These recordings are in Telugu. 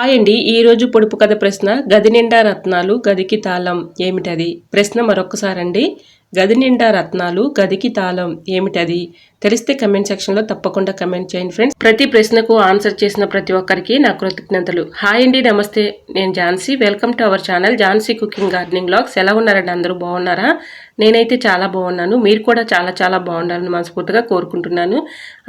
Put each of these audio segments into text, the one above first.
హాయ్ అండి ఈరోజు పొడుపు కథ ప్రశ్న గది నిండా రత్నాలు గదికి తాళం ఏమిటది? ప్రశ్న మరొకసారండి గది నిండా రత్నాలు గదికి తాళం ఏమిటది? తెలిస్తే కమెంట్ సెక్షన్లో తప్పకుండా కమెంట్ చేయండి ఫ్రెండ్స్ ప్రతి ప్రశ్నకు ఆన్సర్ చేసిన ప్రతి ఒక్కరికి నా కృతజ్ఞతలు. హాయ్ అండి నమస్తే. నేను Jhansi. Welcome to our channel Jhansi cooking gardening blogs ఎలా ఉన్నారండి అందరూ? బాగున్నారా? నేనైతే చాలా బాగున్నాను. మీరు కూడా చాలా చాలా బాగుండాలని మనస్ఫూర్తిగా కోరుకుంటున్నాను.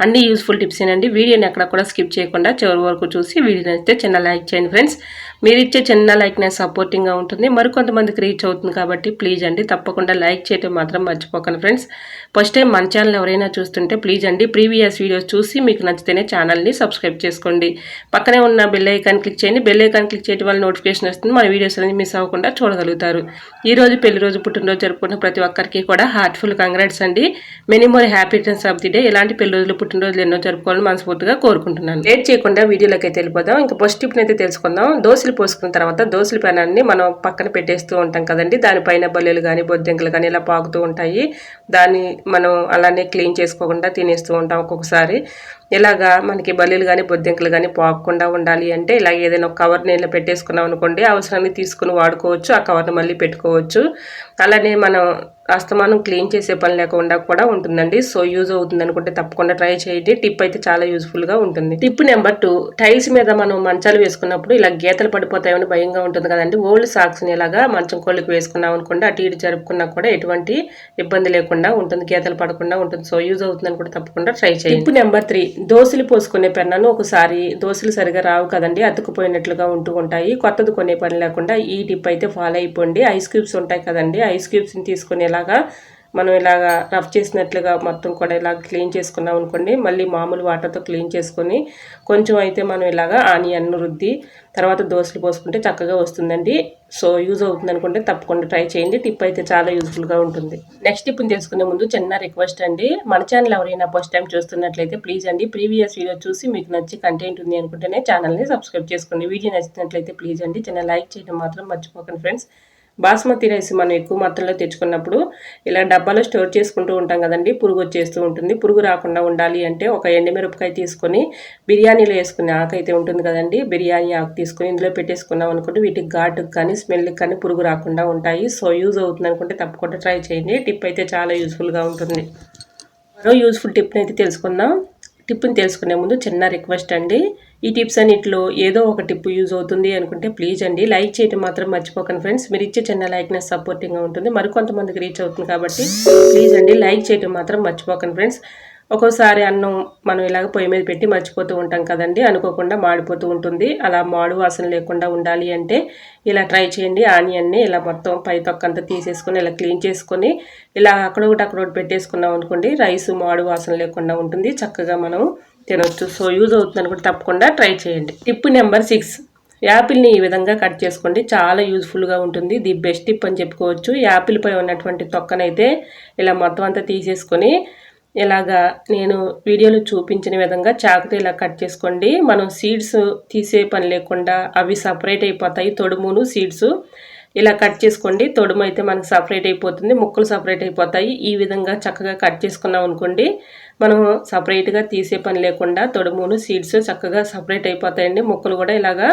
అన్ని యూస్ఫుల్ టిప్స్ ఏనండి. వీడియోని ఎక్కడ కూడా స్కిప్ చేయకుండా చివరి వరకు చూసి వీడియో నచ్చితే చిన్న లైక్ చేయండి ఫ్రెండ్స్ మీరు ఇచ్చే చిన్న లైక్ నాకు సపోర్టింగ్గా ఉంటుంది. మరికొంతమందికి రీచ్ అవుతుంది కాబట్టి ప్లీజ్ అండి. తప్పకుండా లైక్ చేయడం మాత్రం మర్చిపోకండి ఫ్రెండ్స్ ఫస్ట్ టైం మన ఛానల్ ఎవరైనా చూస్తుంటే ప్లీజ్ అండి ప్రీవియస్ వీడియోస్ చూసి మీకు నచ్చితేనే ఛానల్ని సబ్స్క్రైబ్ చేసుకోండి. పక్కనే ఉన్న బెల్ ఐకాన్ క్లిక్ చేయండి. బెల్ ఐకాన్ క్లిక్ చేయడం వల్ల నోటిఫికేషన్ వస్తుంది. మన వీడియోస్ అనేది మిస్ అవ్వకుండా చూడగలుగుతారు. ఈ రోజు పెళ్ళి రోజు పుట్టినరోజు జరుపుకున్న ప్రతి ఒక్కరికి కూడా హార్ట్ఫుల్ కంగ్రాట్స్ అండి. Many more happy returns of the day ఇలాంటి పెళ్ళి రోజులు పుట్టినరోజులు ఎన్నో జరుపుకోవాలని మనస్ఫూర్తిగా కోరుకుంటున్నాను. లేట్ చేయకుండా వీడియోలోకి అయితే వెళ్ళిపోదాం. ఇంకా ఫస్ట్ టిప్ అయితే తెలుసుకుందాం. దోశలు పోసుకున్న తర్వాత దోశల పెనాన్ని మనం పక్కన పెట్టేస్తూ ఉంటాం కదండి. దానిపైన బల్లెలు కానీ బొద్దింకలు కానీ ఇలా పాకుతూ ఉంటాయి. దాన్ని మనం అలానే క్లీన్ చేసుకోకుండా తినేస్తూ ఉంటాం ఒక్కొక్కసారి. ఇలాగా మనకి బల్లీలు కానీ బొద్దింకలు కానీ పోకుండా ఉండాలి అంటే ఇలా ఏదైనా ఒక కవర్ నీళ్ళు పెట్టేసుకున్నాం అనుకోండి అవసరాన్ని తీసుకుని వాడుకోవచ్చు ఆ కవర్ని మళ్ళీ పెట్టుకోవచ్చు. అలానే మనం అస్తమానం క్లీన్ చేసే పని లేకుండా కూడా ఉంటుందండి. సో యూజ్ అవుతుంది అనుకుంటే తప్పకుండా ట్రై చేయండి. టిప్ అయితే చాలా యూస్ఫుల్గా ఉంటుంది. టిప్ నెంబర్ టూ టైల్స్ మీద మనం మంచాలు వేసుకున్నప్పుడు ఇలా గీతలు పడిపోతాయని భయంగా ఉంటుంది కదండి. ఓల్డ్ సాక్స్ని ఇలాగా మంచం కోళ్ళకి వేసుకున్నాం అనుకోండి అటు ఇటు జరుపుకున్నా కూడా ఎటువంటి ఇబ్బంది లేకుండా ఉంటుంది గీతలు పడకుండా ఉంటుంది. సో యూజ్ అవుతుంది అనుకుంటే తప్పకుండా ట్రై చేయండి. టిప్ నెంబర్ త్రీ దోశలు పోసుకునే పెన్నాను ఒకసారి దోశలు సరిగా రావు కదండి అతుకుపోయినట్లుగా ఉంటూ ఉంటాయి. కొత్తది కొనే పని లేకుండా ఈ టిప్ అయితే ఫాలో అయిపోండి. ఐస్ క్యూబ్స్ ఉంటాయి కదండి ఐస్ క్యూబ్స్ని తీసుకునేలా ఇలాగా మనం ఇలాగా రఫ్ చేసినట్లుగా మొత్తం కూడా ఇలా క్లీన్ చేసుకున్నాం అనుకోండి మళ్ళీ మామూలు వాటర్తో క్లీన్ చేసుకొని కొంచెం అయితే మనం ఇలాగా ఆనియన్ రుద్ది తర్వాత దోశలు పోసుకుంటే చక్కగా వస్తుందండి. సో యూజ్ అవుతుంది అనుకుంటే తప్పకుండా ట్రై చేయండి. టిప్ అయితే చాలా యూజ్ఫుల్గా ఉంటుంది. నెక్స్ట్ టిప్ని తెలుసుకునే ముందు చిన్న రిక్వెస్ట్ అండి. మన ఛానల్ ఎవరైనా ఫస్ట్ టైం చూస్తున్నట్లయితే ప్లీజ్ అండి ప్రీవియస్ వీడియో చూసి మీకు నచ్చి కంటెంట్ ఉంది అనుకుంటేనే ఛానల్ని సబ్స్క్రైబ్ చేసుకోండి. వీడియో నచ్చినట్లయితే ప్లీజ్ అండి చిన్న లైక్ చేయడం మాత్రం మర్చిపోకండి ఫ్రెండ్స్. బాస్మతి రైస్ మనం ఎక్కువ మొత్తంలో తెచ్చుకున్నప్పుడు ఇలా డబ్బాలో స్టోర్ చేసుకుంటూ ఉంటాం కదండి. పురుగు వచ్చేస్తూ ఉంటుంది. పురుగు రాకుండా ఉండాలి అంటే ఒక ఎండుమిరపకాయ తీసుకొని బిర్యానీలో వేసుకునే ఆకు అయితే ఉంటుంది కదండి. బిర్యానీ ఆకు తీసుకొని ఇందులో పెట్టేసుకున్నాం అనుకుంటే వీటికి ఘాటుకు కానీ స్మెల్కి కానీ పురుగు రాకుండా ఉంటాయి. సో యూజ్ అవుతుంది అనుకుంటే తప్పకుండా ట్రై చేయండి. టిప్ అయితే చాలా యూస్ఫుల్గా ఉంటుంది. మరో యూస్ఫుల్ టిప్ని అయితే తెలుసుకుందాం. టిప్ని తెలుసుకునే ముందు చిన్న రిక్వెస్ట్ అండి. ఈ టిప్స్ అన్నింటిలో ఏదో ఒక టిప్ యూజ్ అవుతుంది అనుకుంటే ప్లీజ్ అండి. లైక్ చేయడం మాత్రం మర్చిపోకండి ఫ్రెండ్స్ మీరు ఇచ్చే చిన్న లైక్నెస్ సపోర్టింగ్గా ఉంటుంది. మరికొంతమందికి రీచ్ అవుతుంది కాబట్టి ప్లీజ్ అండి. లైక్ చేయడం మాత్రం మర్చిపోకండి ఫ్రెండ్స్ ఒక్కోసారి అన్నం మనం ఇలాగ పొయ్యి మీద పెట్టి మర్చిపోతూ ఉంటాం కదండి. అనుకోకుండా మాడిపోతూ ఉంటుంది. అలా మాడు వాసన లేకుండా ఉండాలి అంటే ఇలా ట్రై చేయండి. ఆనియన్ని ఇలా మొత్తం పై తొక్కంతా తీసేసుకొని ఇలా క్లీన్ చేసుకొని ఇలా అక్కడో ఒకటి అక్కడ ఒకటి పెట్టేసుకున్నాం అనుకోండి రైస్ మాడు వాసన లేకుండా ఉంటుంది. చక్కగా మనం తినొచ్చు. సో యూజ్ అవుతుంది అనుకుంటే తప్పకుండా ట్రై చేయండి. టిప్ నెంబర్ సిక్స్ యాపిల్ని ఈ విధంగా కట్ చేసుకోండి. చాలా యూజ్ఫుల్గా ఉంటుంది. ది బెస్ట్ టిప్ అని చెప్పుకోవచ్చు. యాపిల్ పై ఉన్నటువంటి తొక్కనైతే ఇలా మొత్తం అంతా తీసేసుకొని ఇలాగా నేను వీడియోలో చూపించిన విధంగా చాకుతో ఇలా కట్ చేసుకోండి. మనం సీడ్స్ తీసే పని లేకుండా అవి సపరేట్ అయిపోతాయి. తొడుమును సీడ్స్ ఇలా కట్ చేసుకోండి. తొడుము అయితే మనకు సపరేట్ అయిపోతుంది. ముక్కలు సపరేట్ అయిపోతాయి. ఈ విధంగా చక్కగా కట్ చేసుకున్నాం అనుకోండి మనం సపరేట్గా తీసే పని లేకుండా తొడుమును సీడ్స్ చక్కగా సపరేట్ అయిపోతాయండి. ముక్కలు కూడా ఇలాగా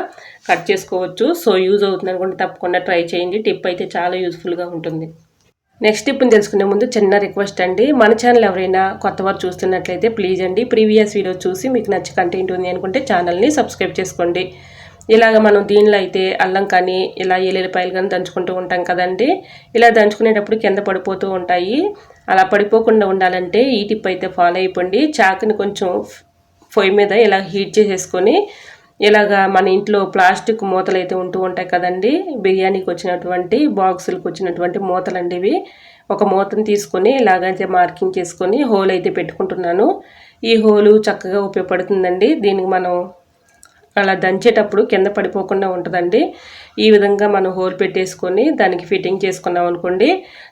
కట్ చేసుకోవచ్చు. సో యూజ్ అవుతుంది అనుకుంటే తప్పకుండా ట్రై చేయండి. టిప్ అయితే చాలా యూస్ఫుల్గా ఉంటుంది. నెక్స్ట్ టిప్ని తెలుసుకునే ముందు చిన్న రిక్వెస్ట్ అండి. మన ఛానల్ ఎవరైనా కొత్త వారు చూస్తున్నట్లయితే ప్లీజ్ అండి ప్రీవియస్ వీడియో చూసి మీకు నచ్చి కంటెంట్ ఉంది అనుకుంటే ఛానల్ని సబ్స్క్రైబ్ చేసుకోండి. ఇలాగ మనం దీనిలో అయితే అల్లం కానీ ఇలా ఎల్లుల్లిపాయలు కానీ దంచుకుంటూ ఉంటాం కదండి. ఇలా దంచుకునేటప్పుడు కింద పడిపోతూ ఉంటాయి. అలా పడిపోకుండా ఉండాలంటే ఈ టిప్ అయితే ఫాలో అయిపోండి. చాకుని కొంచెం పొయ్యి మీద ఇలా హీట్ చేసేసుకొని ఇలాగా మన ఇంట్లో ప్లాస్టిక్ మూతలు అయితే ఉంటూ ఉంటాయి కదండి. బిర్యానీకి వచ్చినటువంటి బాక్సులకు వచ్చినటువంటి మూతలు అండి ఇవి. ఒక మూతను తీసుకొని ఇలాగైతే మార్కింగ్ చేసుకొని హోల్ అయితే పెట్టుకుంటున్నాను. ఈ హోలు చక్కగా ఉపయోగపడుతుందండి. దీనికి మనం అలా దంచేటప్పుడు కింద పడిపోకుండా ఉంటుందండి. ఈ విధంగా మనం హోల్ పెట్టేసుకొని దానికి ఫిట్టింగ్ చేసుకున్నాం అనుకోండి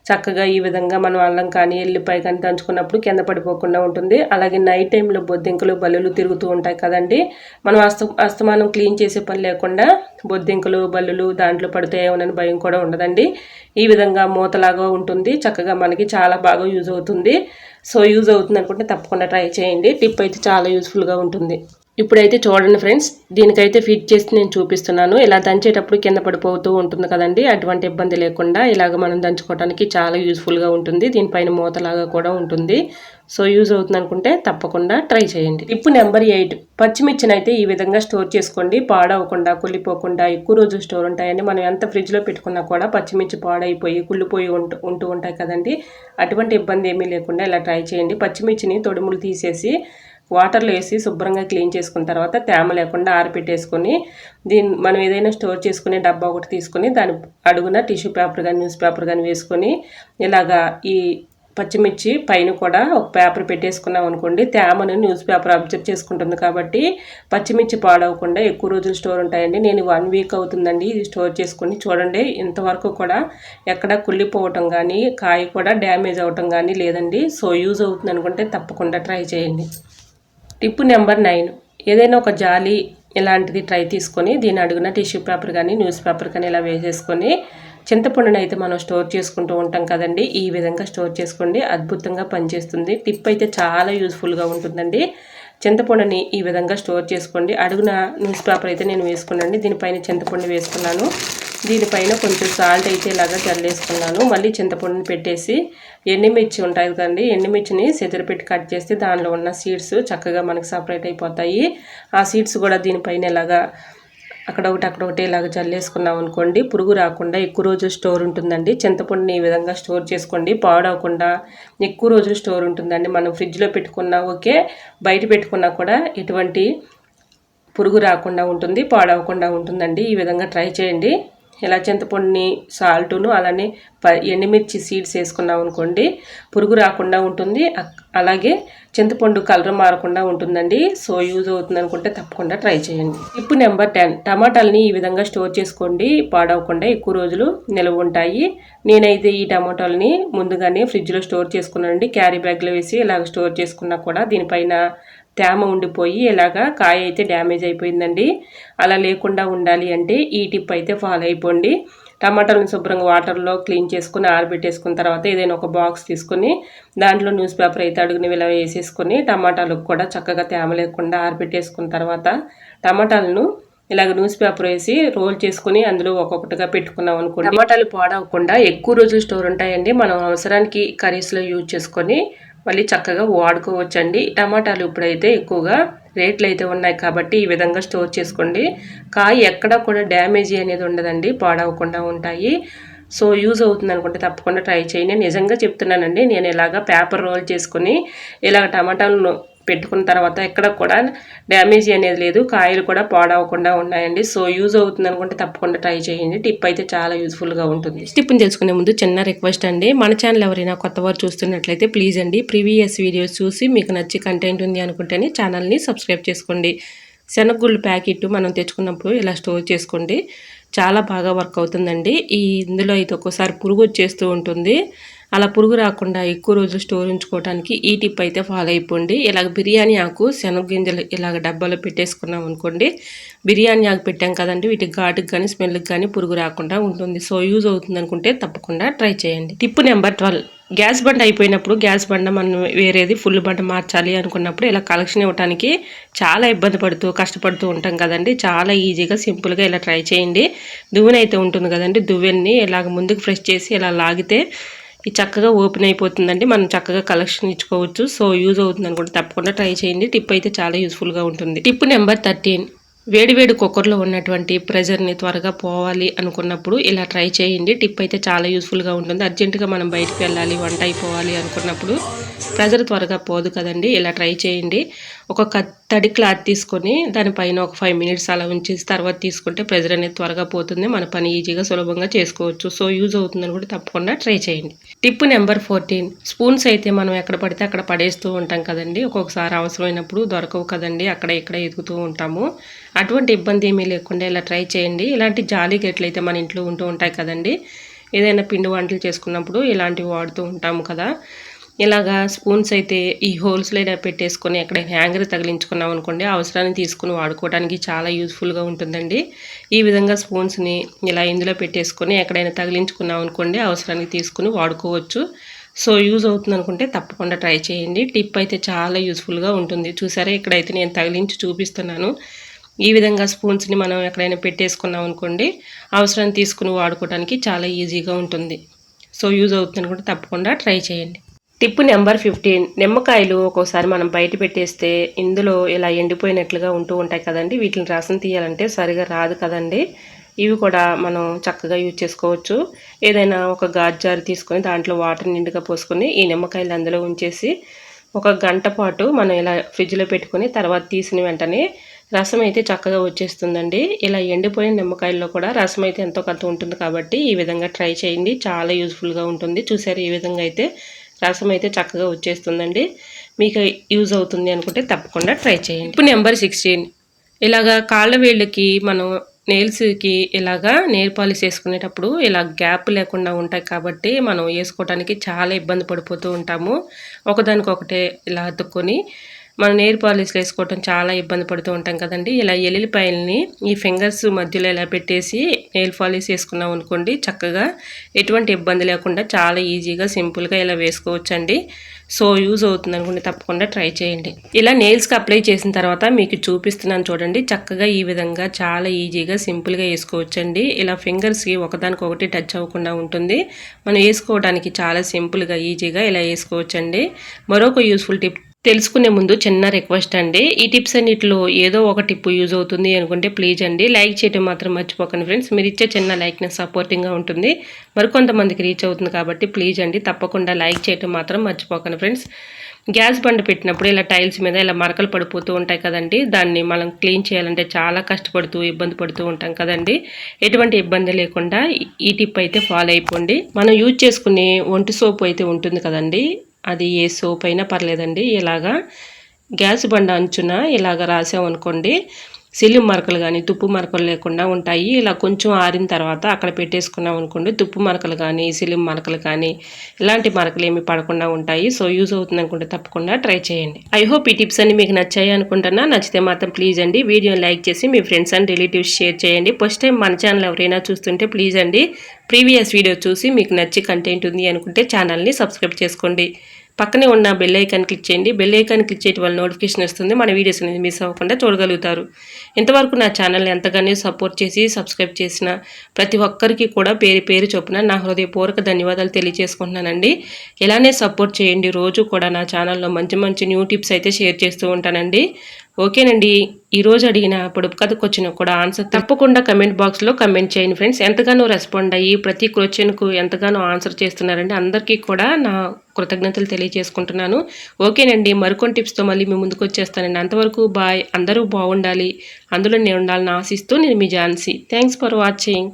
చక్కగా ఈ విధంగా మనం అల్లం కానీ ఎల్లిపాయ కానీ దంచుకున్నప్పుడు కింద పడిపోకుండా ఉంటుంది. అలాగే నైట్ టైంలో బొద్దింకలు బల్లులు తిరుగుతూ ఉంటాయి కదండి. మనం అస్త అస్తమానం క్లీన్ చేసే పని లేకుండా బొద్దింకలు బల్లులు దాంట్లో పడితే భయం కూడా ఉండదండి. ఈ విధంగా మూతలాగా ఉంటుంది చక్కగా మనకి చాలా బాగా యూజ్ అవుతుంది. సో యూజ్ అవుతుంది అనుకుంటే తప్పకుండా ట్రై చేయండి. టిప్ అయితే చాలా యూస్ఫుల్గా ఉంటుంది. ఇప్పుడైతే చూడండి ఫ్రెండ్స్ దీనికైతే ఫిట్ చేసి నేను చూపిస్తున్నాను. ఇలా దంచేటప్పుడు కింద పడిపోతూ ఉంటుంది కదండి అటువంటి ఇబ్బంది లేకుండా ఇలాగ మనం దంచుకోవడానికి చాలా యూస్ఫుల్గా ఉంటుంది. దీనిపైన మూతలాగా కూడా ఉంటుంది. సో యూజ్ అవుతుంది అనుకుంటే తప్పకుండా ట్రై చేయండి. ఇప్పుడు నెంబర్ ఎయిట్ పచ్చిమిర్చిని అయితే ఈ విధంగా స్టోర్ చేసుకోండి. పాడవకుండా కుళ్ళిపోకుండా ఎక్కువ రోజులు స్టోర్ ఉంటాయండి మనం ఎంత ఫ్రిడ్జ్లో పెట్టుకున్నా కూడా పచ్చిమిర్చి పాడైపోయి కుళ్ళిపోయి ఉంటూ ఉంటూ ఉంటాయి కదండి. అటువంటి ఇబ్బంది ఏమీ లేకుండా ఇలా ట్రై చేయండి. పచ్చిమిర్చిని తొడుములు తీసేసి వాటర్లో వేసి శుభ్రంగా క్లీన్ చేసుకున్న తర్వాత తేమ లేకుండా ఆరిపెట్టేసుకొని దీన్ని మనం ఏదైనా స్టోర్ చేసుకునే డబ్బా ఒకటి తీసుకొని దాని అడుగున టిష్యూ పేపర్ కానీ న్యూస్ పేపర్ కానీ వేసుకొని ఇలాగా ఈ పచ్చిమిర్చి పైన కూడా ఒక పేపర్ పెట్టేసుకున్నాం అనుకోండి తేమను న్యూస్ పేపర్ అబ్జర్వ్ చేసుకుంటుంది కాబట్టి పచ్చిమిర్చి పాడవకుండా ఎక్కువ రోజులు స్టోర్ ఉంటాయండి. నేను వన్ వీక్ అవుతుందండి ఇది స్టోర్ చేసుకుని. చూడండి ఇంతవరకు కూడా ఎక్కడ కుళ్ళిపోవటం కానీ కాయ కూడా డ్యామేజ్ అవ్వటం కానీ లేదండి. సో యూజ్ అవుతుంది అనుకుంటే తప్పకుండా ట్రై చేయండి. Tip number nine. ఏదైనా ఒక జాలి ఇలాంటిది ట్రై తీసుకొని దీని అడుగున టిష్యూ పేపర్ కానీ న్యూస్ పేపర్ కానీ ఇలా వేసేసుకొని చింతపండుని అయితే మనం స్టోర్ చేసుకుంటూ ఉంటాం కదండి. ఈ విధంగా స్టోర్ చేసుకోండి. అద్భుతంగా పనిచేస్తుంది. టిప్ అయితే చాలా యూస్ఫుల్గా ఉంటుందండి. చింతపండుని ఈ విధంగా స్టోర్ చేసుకోండి. అడుగున న్యూస్ పేపర్ అయితే నేను వేసుకున్నాను దీనిపైన చింతపండు వేసుకున్నాను. దీనిపైన కొంచెం సాల్ట్ అయితే ఇలాగా చల్లేసుకున్నాను. మళ్ళీ చింతపండుని పెట్టేసి ఎండుమిర్చి ఉంటాయి కదండి ఎండుమిర్చిని పెట్టి కట్ చేస్తే దానిలో ఉన్న సీడ్స్ చక్కగా మనకు సపరేట్ అయిపోతాయి. ఆ సీడ్స్ కూడా దీనిపైన ఇలాగా అక్కడ ఒకటి అక్కడ ఒకటి ఇలాగ చల్లేసుకున్నాం అనుకోండి పురుగు రాకుండా ఎక్కువ రోజులు స్టోర్ ఉంటుందండి. చింతపండుని ఈ విధంగా స్టోర్ చేసుకోండి పాడవకుండా ఎక్కువ రోజులు స్టోర్ ఉంటుందండి. మనం ఫ్రిడ్జ్లో పెట్టుకున్నా ఓకే బయట పెట్టుకున్నా కూడా ఎటువంటి పురుగు రాకుండా ఉంటుంది పాడవకుండా ఉంటుందండి. ఈ విధంగా ట్రై చేయండి. ఇలా చింతపండుని సాల్టును అలానే ప ఎండుమిర్చి సీడ్స్ వేసుకున్నాం అనుకోండి పురుగు రాకుండా ఉంటుంది. అలాగే చింతపండు కలర్ మారకుండా ఉంటుందండి. సో యూజ్ అవుతుంది అనుకుంటే తప్పకుండా ట్రై చేయండి. ఇప్పుడు నెంబర్ టెన్ టమాటాలని ఈ విధంగా స్టోర్ చేసుకోండి. పాడవకుండా ఎక్కువ రోజులు నిల్వ ఉంటాయి. నేనైతే ఈ టమాటాలని ముందుగానే ఫ్రిడ్జ్లో స్టోర్ చేసుకున్నానండి. క్యారీ బ్యాగ్లో వేసి ఇలాగ స్టోర్ చేసుకున్నా కూడా దీనిపైన తేమ ఉండిపోయి ఇలాగా కాయ అయితే డ్యామేజ్ అయిపోయిందండి. అలా లేకుండా ఉండాలి అంటే ఈ టిప్ అయితే ఫాలో అయిపోండి. టమాటాలను శుభ్రంగా వాటర్లో క్లీన్ చేసుకుని ఆరబెట్టేసుకున్న తర్వాత ఏదైనా ఒక బాక్స్ తీసుకొని దాంట్లో న్యూస్ పేపర్ అయితే అడుగుని ఇలా వేసేసుకొని టమాటాలకు కూడా చక్కగా తేమ లేకుండా ఆరబెట్టేసుకున్న తర్వాత టమాటాలను ఇలాగ న్యూస్ పేపర్ వేసి రోల్ చేసుకుని అందులో ఒక్కొక్కటిగా పెట్టుకున్నాం అనుకోండి. టమాటాలు పాడవకుండా ఎక్కువ రోజులు స్టోర్ ఉంటాయండి. మనం అవసరానికి కర్రీస్లో యూజ్ చేసుకొని మళ్ళీ చక్కగా వాడుకోవచ్చండి. టమాటాలు ఇప్పుడైతే ఎక్కువగా రేట్లు అయితే ఉన్నాయి కాబట్టి ఈ విధంగా స్టోర్ చేసుకోండి. కాయ ఎక్కడ కూడా డ్యామేజీ అనేది ఉండదండి పాడవకుండా ఉంటాయి. సో యూజ్ అవుతుంది అనుకుంటే తప్పకుండా ట్రై చేయండి. నిజంగా చెప్తున్నానండి నేను ఇలాగ పేపర్ రోల్ చేసుకుని ఇలాగ టమాటాలను పెట్టుకున్న తర్వాత ఎక్కడ కూడా డ్యామేజ్ అనేది లేదు. కాయలు కూడా పాడవకుండా ఉన్నాయండి. సో యూజ్ అవుతుంది అనుకుంటే తప్పకుండా ట్రై చేయండి. టిప్ అయితే చాలా యూస్ఫుల్గా ఉంటుంది. టిప్ని తెలుసుకునే ముందు చిన్న రిక్వెస్ట్ అండి. మన ఛానల్ ఎవరైనా కొత్త వారు చూస్తున్నట్లయితే ప్లీజ్ అండి ప్రీవియస్ వీడియోస్ చూసి మీకు నచ్చి కంటెంట్ ఉంది అనుకుంటేనే ఛానల్ని సబ్స్క్రైబ్ చేసుకోండి. శనగగుళ్ళు ప్యాకెట్ మనం తెచ్చుకున్నప్పుడు ఇలా స్టోర్ చేసుకోండి. చాలా బాగా వర్క్ అవుతుందండి. ఈ ఇందులో అయితే ఒక్కోసారి పురుగు వచ్చేస్తూ ఉంటుంది. అలా పురుగు రాకుండా ఎక్కువ రోజులు స్టోర్ ఉంచుకోవడానికి ఈ టిప్ అయితే ఫాలో అయిపోండి. ఇలాగ బిర్యానీ ఆకు శనగ గింజలు ఇలాగ డబ్బాలో పెట్టేసుకున్నాం అనుకోండి బిర్యానీ ఆకు పెట్టాం కదండి వీటికి ఘాటుకి కానీ స్మెల్కి కానీ పురుగు రాకుండా ఉంటుంది. సో యూజ్ అవుతుంది అనుకుంటే తప్పకుండా ట్రై చేయండి. Tip number twelve. గ్యాస్ బండ అయిపోయినప్పుడు గ్యాస్ బండ మనం వేరేది ఫుల్ బండ మార్చాలి అనుకున్నప్పుడు ఇలా కలెక్షన్ ఇవ్వడానికి చాలా ఇబ్బంది పడుతూ కష్టపడుతూ ఉంటాం కదండి. చాలా ఈజీగా సింపుల్గా ఇలా ట్రై చేయండి. దువ్వెన అయితే ఉంటుంది కదండి. దువ్వెన్ని ఇలాగ ముందుకు ఫ్రెష్ చేసి ఇలా లాగితే ఇది చక్కగా ఓపెన్ అయిపోతుందండి. మనం చక్కగా కలెక్షన్ ఇచ్చుకోవచ్చు. సో యూజ్ అవుతుంది అనుకుంటే తప్పకుండా ట్రై చేయండి. టిప్ అయితే చాలా యూస్ఫుల్గా ఉంటుంది. Tip number thirteen. వేడివేడి కుక్కర్లో ఉన్నటువంటి ప్రెజర్ని త్వరగా పోవాలి అనుకున్నప్పుడు ఇలా ట్రై చేయండి. టిప్ అయితే చాలా యూస్ఫుల్గా ఉంటుంది. అర్జెంటుగా మనం బయటకు వెళ్ళాలి వంట అయిపోవాలి అనుకున్నప్పుడు ప్రెజర్ త్వరగా పోదు కదండి ఇలా ట్రై చేయండి. ఒక తడి క్లాత్ తీసుకొని దానిపైన ఒక ఫైవ్ మినిట్స్ అలా ఉంచేసి తర్వాత తీసుకుంటే ప్రెజర్ అనేది త్వరగా పోతుంది. మన పని ఈజీగా సులభంగా చేసుకోవచ్చు. సో యూజ్ అవుతుందని కూడా తప్పకుండా ట్రై చేయండి. Tip number fourteen. స్పూన్స్ అయితే మనం ఎక్కడ పడితే అక్కడ పడేస్తూ ఉంటాం కదండి. ఒక్కొక్కసారి అవసరమైనప్పుడు దొరకవు కదండి. అక్కడ ఇక్కడ ఎదుగుతూ ఉంటాము. అటువంటి ఇబ్బంది ఏమీ లేకుండా ఇలా ట్రై చేయండి. ఇలాంటి జాలి గెట్లు అయితే మన ఇంట్లో ఉంటూ ఉంటాయి కదండి. ఏదైనా పిండి వంటలు చేసుకున్నప్పుడు ఇలాంటివి వాడుతూ ఉంటాము కదా. ఇలాగా స్పూన్స్ అయితే ఈ హోల్స్లో పెట్టేసుకొని ఎక్కడ హ్యాంగర్ తగిలించుకున్నాం అనుకోండి అవసరాన్ని తీసుకుని వాడుకోవడానికి చాలా యూస్ఫుల్గా ఉంటుందండి. ఈ విధంగా స్పూన్స్ని ఇలా ఇందులో పెట్టేసుకొని ఎక్కడైనా తగిలించుకున్నాం అనుకోండి అవసరానికి తీసుకుని వాడుకోవచ్చు. సో యూజ్ అవుతుంది అనుకుంటే తప్పకుండా ట్రై చేయండి. టిప్ అయితే చాలా యూస్ఫుల్గా ఉంటుంది. చూసారా ఇక్కడైతే నేను తగిలించి చూపిస్తున్నాను. ఈ విధంగా స్పూన్స్ని మనం ఎక్కడైనా పెట్టేసుకున్నాం అనుకోండి అవసరాన్ని తీసుకుని వాడుకోవడానికి చాలా ఈజీగా ఉంటుంది. సో యూజ్ అవుతుంది అనుకుంటే తప్పకుండా ట్రై చేయండి. Tip number fifteen. నిమ్మకాయలు ఒక్కోసారి మనం బయట పెట్టేస్తే ఇందులో ఇలా ఎండిపోయినట్లుగా ఉంటూ ఉంటాయి కదండి. వీటిని రసం తీయాలంటే సరిగా రాదు కదండి. ఇవి కూడా మనం చక్కగా యూజ్ చేసుకోవచ్చు. ఏదైనా ఒక గాజారు తీసుకొని దాంట్లో వాటర్ నిండుగా పోసుకొని ఈ నిమ్మకాయలు అందులో ఉంచేసి ఒక గంట పాటు మనం ఇలా ఫ్రిడ్జ్లో పెట్టుకొని తర్వాత తీసిన వెంటనే రసం అయితే చక్కగా వచ్చేస్తుందండి. ఇలా ఎండిపోయిన నిమ్మకాయల్లో కూడా రసం అయితే ఎంతో కొంత ఉంటుంది కాబట్టి ఈ విధంగా ట్రై చేయండి. చాలా యూజ్ఫుల్గా ఉంటుంది. చూసారు ఈ విధంగా అయితే? రసం అయితే చక్కగా వచ్చేస్తుందండి. మీకు యూజ్ అవుతుంది అనుకుంటే తప్పకుండా ట్రై చేయండి. ఇప్పుడు నెంబర్ సిక్స్టీన్. ఇలాగా కాళ్ళ వేళ్ళకి మనం నెయిల్స్కి ఇలాగా నెయిల్ పాలిష్ వేసుకునేటప్పుడు ఇలా గ్యాప్ లేకుండా ఉంటాయి కాబట్టి మనం వేసుకోవడానికి చాలా ఇబ్బంది పడిపోతూ ఉంటాము. ఒకదానికొకటే ఇలా అతుక్కొని మనం నెయిల్ పాలిష్లు వేసుకోవటం చాలా ఇబ్బంది పడుతూ ఉంటాం కదండి. ఇలా ఎల్లిపాయల్ని ఈ ఫింగర్స్ మధ్యలో ఇలా పెట్టేసి నెయిల్ పాలిష్ వేసుకున్నాం అనుకోండి చక్కగా ఎటువంటి ఇబ్బంది లేకుండా చాలా ఈజీగా సింపుల్గా ఇలా వేసుకోవచ్చండి. సో యూజ్ అవుతుంది అనుకుంటే తప్పకుండా ట్రై చేయండి. ఇలా నెయిల్స్కి అప్లై చేసిన తర్వాత మీకు చూపిస్తున్నాను చూడండి చక్కగా ఈ విధంగా చాలా ఈజీగా సింపుల్గా వేసుకోవచ్చండి. ఇలా ఫింగర్స్కి ఒకదానికొకటి టచ్ అవ్వకుండా ఉంటుంది. మనం వేసుకోవడానికి చాలా సింపుల్గా ఈజీగా ఇలా వేసుకోవచ్చండి. మరొక యూస్ఫుల్ టిప్ తెలుసుకునే ముందు చిన్న రిక్వెస్ట్ అండి. ఈ టిప్స్ అన్నిటిలో ఏదో ఒక టిప్ యూజ్ అవుతుంది అనుకుంటే ప్లీజ్ అండి. లైక్ చేయడం మాత్రం మర్చిపోకండి ఫ్రెండ్స్. మీరు ఇచ్చే చిన్న లైక్నెస్ సపోర్టింగ్గా ఉంటుంది. మరికొంతమందికి రీచ్ అవుతుంది కాబట్టి ప్లీజ్ అండి. తప్పకుండా లైక్ చేయడం మాత్రం మర్చిపోకండి ఫ్రెండ్స్. గ్యాస్ బండ పెట్టినప్పుడు ఇలా టైల్స్ మీద ఇలా మరకలు పడిపోతూ ఉంటాయి కదండి. దాన్ని మనం క్లీన్ చేయాలంటే చాలా కష్టపడుతూ ఇబ్బంది పడుతూ ఉంటాం కదండి. ఎటువంటి ఇబ్బంది లేకుండా ఈ టిప్ అయితే ఫాలో అయిపోండి. మనం యూజ్ చేసుకునే ఒంటి సోపు అయితే ఉంటుంది కదండి. అది ఏ సోప్ అయినా పర్లేదండి. ఇలాగా గ్యాస్ బండ అంచున ఇలాగ రాసామనుకోండి సిలిం మరకలు కానీ తుప్పు మరకలు లేకుండా ఉంటాయి. ఇలా కొంచెం ఆరిన తర్వాత అక్కడ పెట్టేసుకున్నాం అనుకోండి తుప్పు మరకలు కానీ సిలిం మరకలు కానీ ఇలాంటి మరకలు ఏమి పడకుండా ఉంటాయి. సో యూజ్ అవుతుంది అనుకుంటే తప్పకుండా ట్రై చేయండి. ఐ హోప్ ఈ టిప్స్ అన్ని మీకు నచ్చాయి అనుకుంటున్నా. నచ్చితే మాత్రం ప్లీజ్ అండి వీడియోని లైక్ చేసి మీ ఫ్రెండ్స్ అండ్ రిలేటివ్స్ షేర్ చేయండి. ఫస్ట్ టైం మన ఛానల్ ఎవరైనా చూస్తుంటే ప్లీజ్ అండి ప్రీవియస్ వీడియో చూసి మీకు నచ్చి కంటెంట్ ఉంది అనుకుంటే ఛానల్ని సబ్స్క్రైబ్ చేసుకోండి. పక్కనే ఉన్న బెల్ ఐకాన్ క్లిక్ చేయండి. బెల్ ఐకాన్ క్లిక్ చేయడం వల్ల నోటిఫికేషన్ వస్తుంది. మన వీడియోస్ అనేది మిస్ అవ్వకుండా చూడగలుగుతారు. ఇంతవరకు నా ఛానల్ని ఎంతగానో సపోర్ట్ చేసి సబ్స్క్రైబ్ చేసిన ప్రతి ఒక్కరికి కూడా పేరు పేరు చొప్పున నా హృదయపూర్వక ధన్యవాదాలు తెలియజేసుకుంటున్నానండి. ఇలానే సపోర్ట్ చేయండి. రోజు కూడా నా ఛానల్లో మంచి మంచి న్యూ టిప్స్ అయితే షేర్ చేస్తూ ఉంటానండి. ఓకేనండి. ఈరోజు అడిగిన పొడుపు కథకు వచ్చిన కూడా ఆన్సర్ తప్పకుండా కమెంట్ బాక్స్లో కమెంట్ చేయండి ఫ్రెండ్స్ ఎంతగానో రెస్పాండ్ అయ్యి ప్రతి క్వశ్చన్కు ఎంతగానో ఆన్సర్ చేస్తున్నారండి. అందరికీ కూడా నా కృతజ్ఞతలు తెలియజేసుకుంటున్నాను. ఓకేనండి. మరికొన్ని టిప్స్తో మళ్ళీ మీ ముందుకు వచ్చేస్తానండి. అంతవరకు బాయ్ అందరూ బాగుండాలి. అందులో నేను ఉండాలని ఆశిస్తూ నేను మీ ఝాన్సీ. Thanks for watching